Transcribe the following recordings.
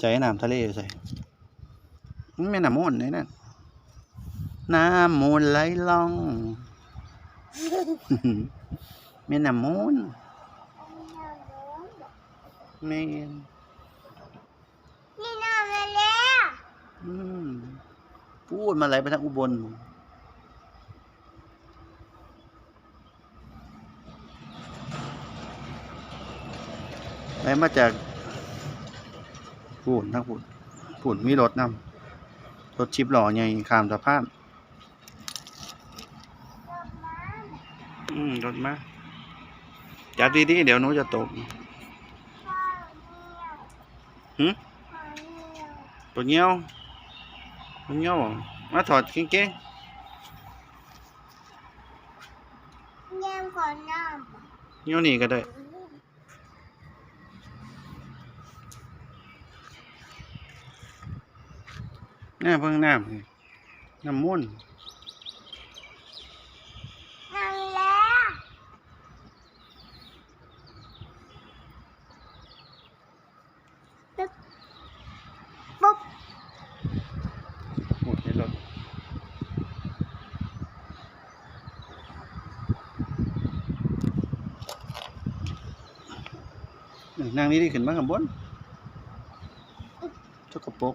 ใจน้ำทะเลอยู่ใส่มันแม่น้ำมูลนี่นั่นน้ำมูลไหลล่องแม่น้ำมูลแม่นนี่น้ำมาแล้วอืมพูดมาไหลไปทางอุบลไหลมาจาก พูนทั้งพูนพูนมีรถนำรถชิปหล่อใหญ่ข้ามสะพานอืมรถมาจับดีๆเดี๋ยวหนูจะตกหึตัวเงี้ยวตัวเงี้ยวเหรอมาถอดกางเกงแย่งก่อนน้เงี้ยวนี่ก็ได้ หน้าเพิ่งน้ำนี่น้ำมุ่นนั่งแล้วตึ๊บปุ๊บหมดในรถนางนี้ได้ขึ้นมาข้างบนชกกระปรก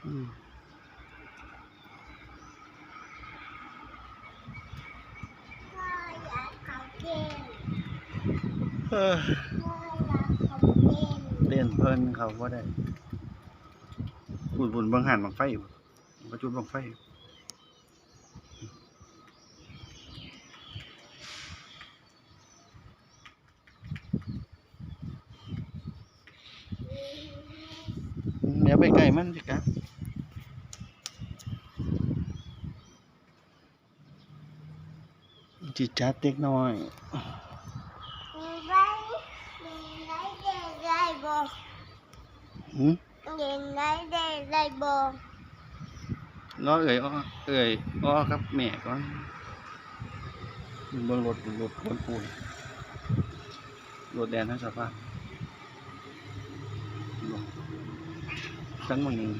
เห็นบ่มีกลางป้าน้ำกันตามันแบบอืมพ่อนเพลินเขาก็ได้ปุ่นปุ่นบางหันบางไฟอยู่ประจุบางไฟเดี๋ยวไปใกลมันสิครับ จิจัดเล็กน้อยมีไว้มีไรเด็กไรบ่หืมเด็กไรเด็กไรบ่รอเอ่ยอ้อเอ่ยอ้อครับแม่ก่อนเบิ่งรถรถคนปูนรถแดนทั้งสภาพตั้งมันหนึ่ง